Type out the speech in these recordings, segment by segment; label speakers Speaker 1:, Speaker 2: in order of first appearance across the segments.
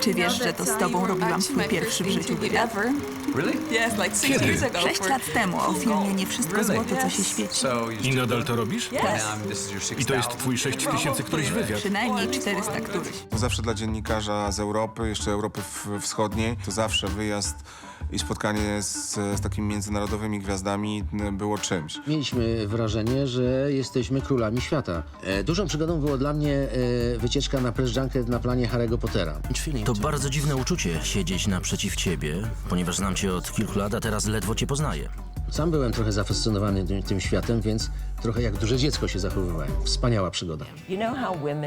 Speaker 1: Czy wiesz, że to z tobą robiłam swój pierwszy w życiu wywiad?
Speaker 2: Kiedy?
Speaker 1: Sześć lat temu o filmie Nie wszystko złoto, co się świeci.
Speaker 2: I nadal to robisz?
Speaker 1: Tak.
Speaker 2: I to jest twój 6 tysięcy któryś wywiad?
Speaker 1: Przynajmniej 400 któryś.
Speaker 3: To zawsze dla dziennikarza z Europy, jeszcze Europy w- Wschodniej, to zawsze wyjazd i spotkanie z, z takimi międzynarodowymi gwiazdami było czymś.
Speaker 4: Mieliśmy wrażenie, że jesteśmy królami świata. E, dużą przygodą było dla mnie e, wycieczka na press junket na planie Harry'ego Pottera.
Speaker 5: To bardzo dziwne uczucie siedzieć naprzeciw ciebie, ponieważ znam cię od kilku lat, a teraz ledwo cię poznaję.
Speaker 4: Sam byłem trochę zafascynowany tym, tym światem, więc trochę jak duże dziecko się zachowywałem. Wspaniała przygoda.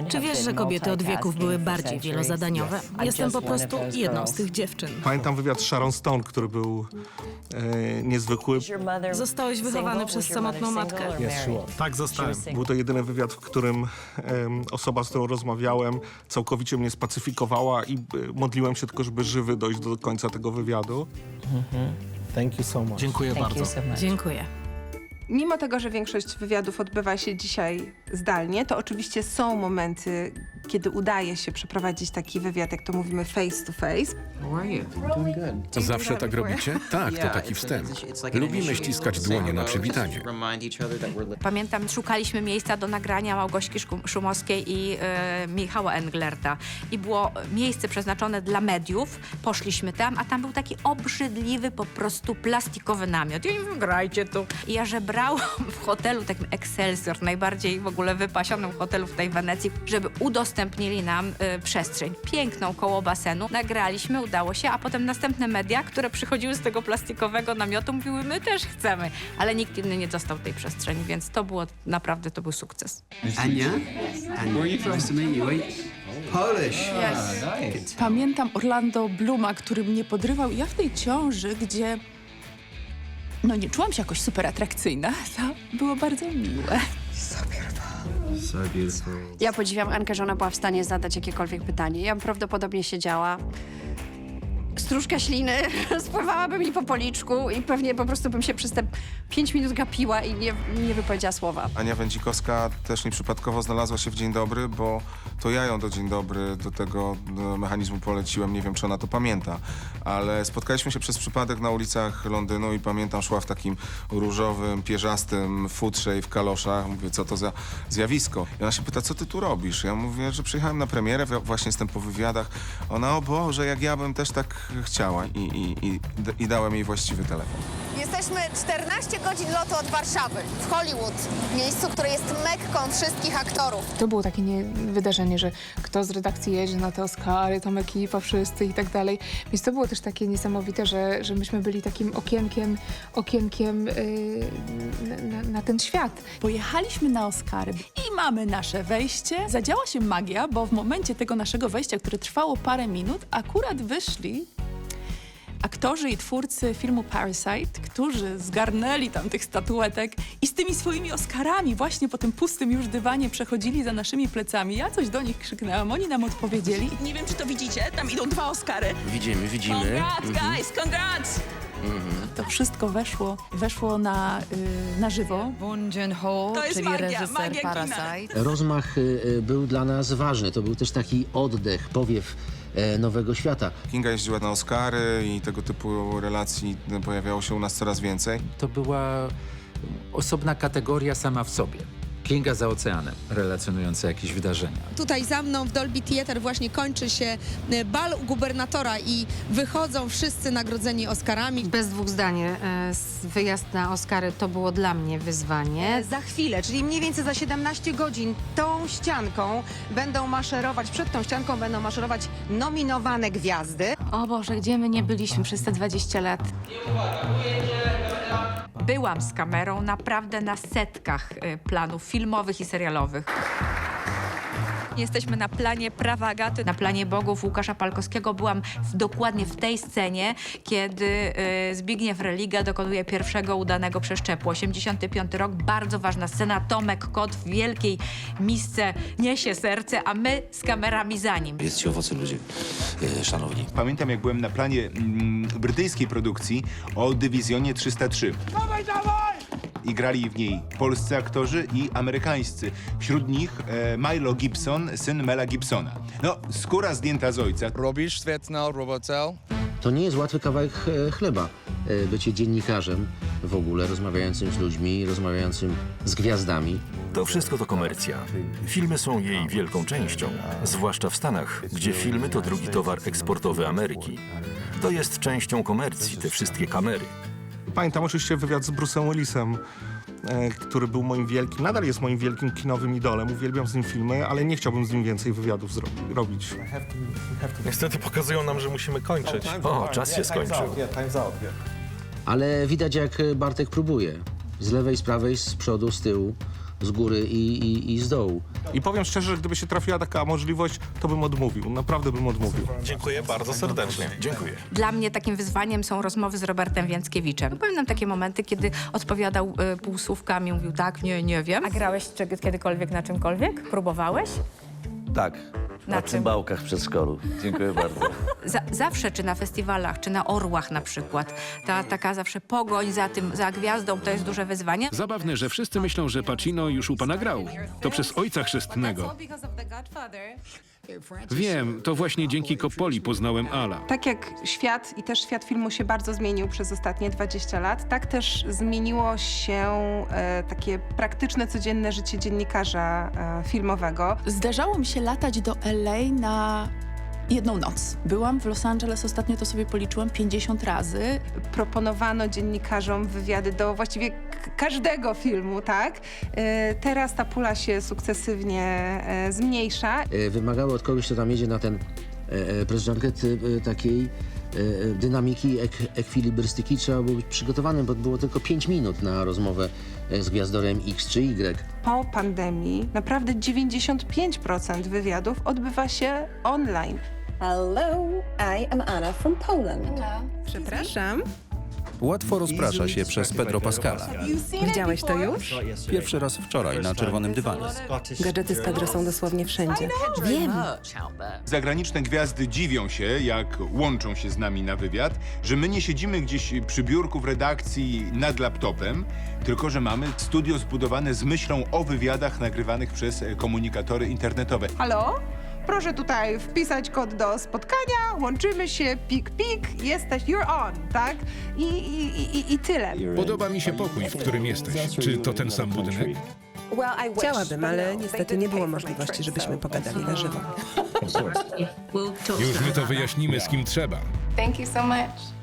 Speaker 6: Czy wiesz, że kobiety od wieków były bardziej wielozadaniowe? Jestem po prostu jedną z tych dziewczyn.
Speaker 7: Pamiętam wywiad z Sharon Stone, który był e, niezwykły.
Speaker 6: Zostałeś wychowany przez samotną matkę.
Speaker 2: Tak, zostałem.
Speaker 7: Był to jedyny wywiad, w którym em, osoba, z którą rozmawiałem, całkowicie mnie spacyfikowała i e, modliłem się tylko, żeby żywy dojść do końca tego wywiadu.
Speaker 2: Dziękuję bardzo.
Speaker 6: Dziękuję.
Speaker 8: Mimo tego, że większość wywiadów odbywa się dzisiaj zdalnie, to oczywiście są momenty, kiedy udaje się przeprowadzić taki wywiad, jak to mówimy face to face.
Speaker 9: Zawsze tak robicie? Tak, to taki wstęp. Lubimy ściskać dłonie na przywitanie.
Speaker 10: Pamiętam, szukaliśmy miejsca do nagrania Małgośki Szumowskiej i e, Michała Englerta. I było miejsce przeznaczone dla mediów. Poszliśmy tam, a tam był taki obrzydliwy, po prostu plastikowy namiot. I oni mówią, grajcie tu. I ja żebrałam w hotelu, takim Excelsior, najbardziej w ogóle wypasionym hotelu w tej Wenecji, żeby udostępnili nam e, przestrzeń. Piękną koło basenu. Nagraliśmy, udało się, a potem następne media, które przychodziły z tego plastikowego namiotu, mówiły, my też chcemy. Ale nikt inny nie dostał tej przestrzeni, więc to było naprawdę, to był sukces.
Speaker 11: Ania? Ania. Nice to meet you. Polish.
Speaker 1: Pamiętam Orlando Bluma, który mnie podrywał i ja w tej ciąży, gdzie no nie czułam się jakoś super atrakcyjna, to było bardzo miłe.
Speaker 12: Ja podziwiam Ankę, że ona była w stanie zadać jakiekolwiek pytanie. Ja prawdopodobnie siedziała. Stróżka śliny spływałaby mi po policzku i pewnie po prostu bym się przez te pięć minut gapiła i nie, nie wypowiedziała słowa.
Speaker 3: Ania Wędzikowska też nieprzypadkowo znalazła się w Dzień Dobry, bo to ja ją do Dzień Dobry, do tego do mechanizmu poleciłem. Nie wiem, czy ona to pamięta, ale spotkaliśmy się przez przypadek na ulicach Londynu i pamiętam, szła w takim różowym, pierzastym futrze i w kaloszach. Mówię, co to za zjawisko? I ona się pyta, co ty tu robisz? Ja mówię, że przyjechałem na premierę, właśnie jestem po wywiadach. Ona, o Boże, jak ja bym też tak chciała i, i, i, i dałem jej właściwy telefon.
Speaker 13: Jesteśmy 14 godzin lotu od Warszawy, w Hollywood, miejscu, które jest mekką wszystkich aktorów.
Speaker 1: To było takie nie, wydarzenie, że kto z redakcji jedzie na te Oscary, tam ekipa, wszyscy i tak dalej. Więc to było też takie niesamowite, że, że myśmy byli takim okienkiem, okienkiem yy, na, na, na ten świat. Pojechaliśmy na Oscary i mamy nasze wejście. Zadziała się magia, bo w momencie tego naszego wejścia, które trwało parę minut, akurat wyszli aktorzy i twórcy filmu Parasite, którzy zgarnęli tam tych statuetek i z tymi swoimi Oscarami właśnie po tym pustym już dywanie przechodzili za naszymi plecami. Ja coś do nich krzyknęłam, oni nam odpowiedzieli. Nie wiem, czy to widzicie, tam idą dwa Oscary.
Speaker 5: Widzimy, widzimy. Mhm.
Speaker 1: guys, congrats! To wszystko weszło, weszło na, y, na żywo.
Speaker 6: To jest magia, magia kina.
Speaker 4: Rozmach y, y, był dla nas ważny. To był też taki oddech, powiew e, nowego świata.
Speaker 3: Kinga jeździła na Oscary i tego typu relacji pojawiało się u nas coraz więcej.
Speaker 11: To była osobna kategoria sama w sobie. Kinga za oceanem, relacjonująca jakieś wydarzenia.
Speaker 13: Tutaj za mną w Dolby Theatre właśnie kończy się e, bal u gubernatora i wychodzą wszyscy nagrodzeni Oscarami.
Speaker 10: Bez dwóch zdań, e, s- wyjazd na Oscary to było dla mnie wyzwanie.
Speaker 13: Za chwilę, czyli mniej więcej za 17 godzin tą ścianką będą maszerować, przed tą ścianką będą maszerować nominowane gwiazdy.
Speaker 10: O Boże, gdzie my nie byliśmy przez te 20 lat? Byłam z kamerą naprawdę na setkach y, planów filmowych i serialowych. Jesteśmy na planie Prawa Agaty, na planie Bogów Łukasza Palkowskiego. Byłam w, dokładnie w tej scenie, kiedy y, Zbigniew Religa dokonuje pierwszego udanego przeszczepu. 85 rok, bardzo ważna scena. Tomek Kot w wielkiej misce niesie serce, a my z kamerami za nim.
Speaker 5: Jedzcie owoce, ludzie, e, szanowni.
Speaker 9: Pamiętam, jak byłem na planie mm, brytyjskiej produkcji o dywizjonie 303.
Speaker 14: i grali w niej polscy aktorzy i amerykańscy. Wśród nich e, Milo Gibson, syn Mela Gibsona. No, skóra zdjęta z ojca.
Speaker 15: Robisz świetną robotę.
Speaker 4: To nie jest łatwy kawałek e, chleba, e, bycie dziennikarzem w ogóle, rozmawiającym z ludźmi, rozmawiającym z gwiazdami.
Speaker 16: To wszystko to komercja. Filmy są jej wielką częścią, zwłaszcza w Stanach, gdzie filmy to drugi towar eksportowy Ameryki. To jest częścią komercji, te wszystkie kamery.
Speaker 7: Pamiętam oczywiście wywiad z Bruce'em Willisem, e, który był moim wielkim, nadal jest moim wielkim kinowym idolem. Uwielbiam z nim filmy, ale nie chciałbym z nim więcej wywiadów zro- robić.
Speaker 2: Niestety pokazują nam, że musimy kończyć.
Speaker 16: O, czas się skończył.
Speaker 4: Ale widać jak Bartek próbuje. Z lewej, z prawej, z przodu, z tyłu, z góry i, i, i z dołu.
Speaker 7: I powiem szczerze, że gdyby się trafiła taka możliwość, to bym odmówił. Naprawdę bym odmówił.
Speaker 2: Dziękuję bardzo serdecznie.
Speaker 16: Dziękuję.
Speaker 10: Dla mnie takim wyzwaniem są rozmowy z Robertem Więckiewiczem. Pamiętam takie momenty, kiedy odpowiadał y, półsłówkami, mówił tak, nie, nie wiem.
Speaker 17: A grałeś czy- kiedykolwiek na czymkolwiek? Próbowałeś?
Speaker 18: Tak,
Speaker 17: Na
Speaker 18: na
Speaker 17: czym?
Speaker 18: cymbałkach w przedszkolu. Dziękuję bardzo.
Speaker 10: Za, zawsze, czy na festiwalach, czy na orłach na przykład, ta taka zawsze pogoń za tym, za gwiazdą, to jest duże wyzwanie.
Speaker 9: Zabawne, że wszyscy myślą, że Pacino już u pana grał. To przez ojca chrzestnego. Wiem, to właśnie dzięki Coppoli poznałem Ala.
Speaker 8: Tak jak świat i też świat filmu się bardzo zmienił przez ostatnie 20 lat, tak też zmieniło się e, takie praktyczne, codzienne życie dziennikarza e, filmowego.
Speaker 19: Zdarzało mi się latać do LA na jedną noc. Byłam w Los Angeles, ostatnio to sobie policzyłam 50 razy.
Speaker 8: Proponowano dziennikarzom wywiady do właściwie każdego filmu, tak? E, teraz ta pula się sukcesywnie e, zmniejsza.
Speaker 4: E, Wymagały od kogoś, kto tam jedzie na ten e, e, junket, e, takiej dynamiki, ek, ekwilibrystyki. Trzeba było być przygotowanym, bo było tylko 5 minut na rozmowę z gwiazdorem X czy Y.
Speaker 8: Po pandemii naprawdę 95% wywiadów odbywa się online.
Speaker 20: Hello, I am Anna from Poland.
Speaker 8: Przepraszam.
Speaker 21: Łatwo rozprasza się przez Pedro Pascala.
Speaker 20: Widziałeś to już?
Speaker 21: Pierwszy raz wczoraj na czerwonym dywanie.
Speaker 20: Gadżety z Pedro są dosłownie wszędzie. Wiem.
Speaker 14: Zagraniczne gwiazdy dziwią się, jak łączą się z nami na wywiad, że my nie siedzimy gdzieś przy biurku w redakcji nad laptopem, tylko że mamy studio zbudowane z myślą o wywiadach nagrywanych przez komunikatory internetowe.
Speaker 8: Halo? Proszę tutaj wpisać kod do spotkania, łączymy się, pik, pik, jesteś, you're on, tak? I, i, i, i tyle.
Speaker 9: Podoba mi się pokój, w którym jesteś. Czy to ten sam budynek?
Speaker 20: Chciałabym, ale niestety nie było możliwości, żebyśmy pogadali na żywo.
Speaker 9: Już my to wyjaśnimy, z kim trzeba.
Speaker 19: Thank you so much.